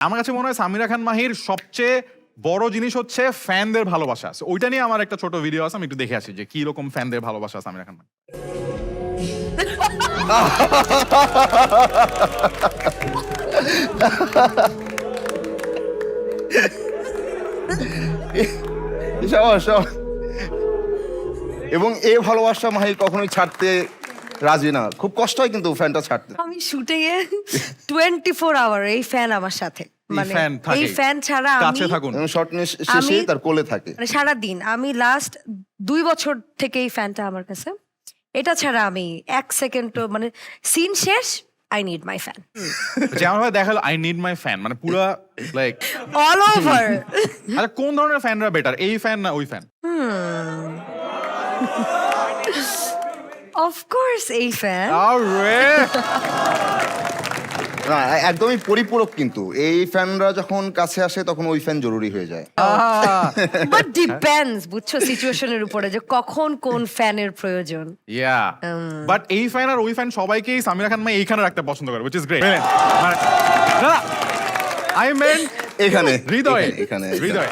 আমার কাছে মনে হয় সামিরা খান মাহির সবচেয়ে বড় জিনিস হচ্ছে ফ্যানদের ভালোবাসা আছে ওইটা নিয়ে আমার একটা ছোট ভিডিও আছে আমি একটু দেখে আসি যে কি রকম ফ্যানদের ভালোবাসা আছে সামিরা খান মাহি সাবাস, সাবাস। এবং এ ভালোবাসা মাহির কখনোই ছাড়তে রাজি না। খুব কষ্ট হয় কিন্তু ফ্যানটা ছাড়তে। আমি শুটিং এ টোয়েন্টি ফোর আওয়ার এই ফ্যান আমার সাথে। মানে এই ফ্যান ছাড়া কাছে আমি থাকুন শর্ট শেষে তার কোলে থাকে। মানে সারা দিন আমি লাস্ট দুই বছর থেকে এই ফ্যানটা আমার কাছে। এটা ছাড়া আমি এক সেকেন্ড মানে সিন শেষ আই নিড মাই ফ্যান যেমন ভাবে দেখাল আই নিড মাই ফ্যান মানে পুরা লাইক অল ওভার আচ্ছা কোন ধরনের ফ্যানরা বেটার এই ফ্যান না ওই ফ্যান অফকোর্স এই ফ্যান আরে না একদমই পরিপূরক কিন্তু। এই ফ্যানরা যখন কাছে আসে তখন ওই ফ্যান জরুরি হয়ে যায়। বাট ডিপেন্ডস বুঝছ সিচুয়েশনের উপরে যে কখন কোন ফ্যানের প্রয়োজন। ইয়া বাট এই ফ্যান আর ওই ফ্যান সবাইকেই সামিরা খান মাই এইখানে রাখতে পছন্দ করে which is great I mean এখানে হৃদয়। এখানে। হৃদয়।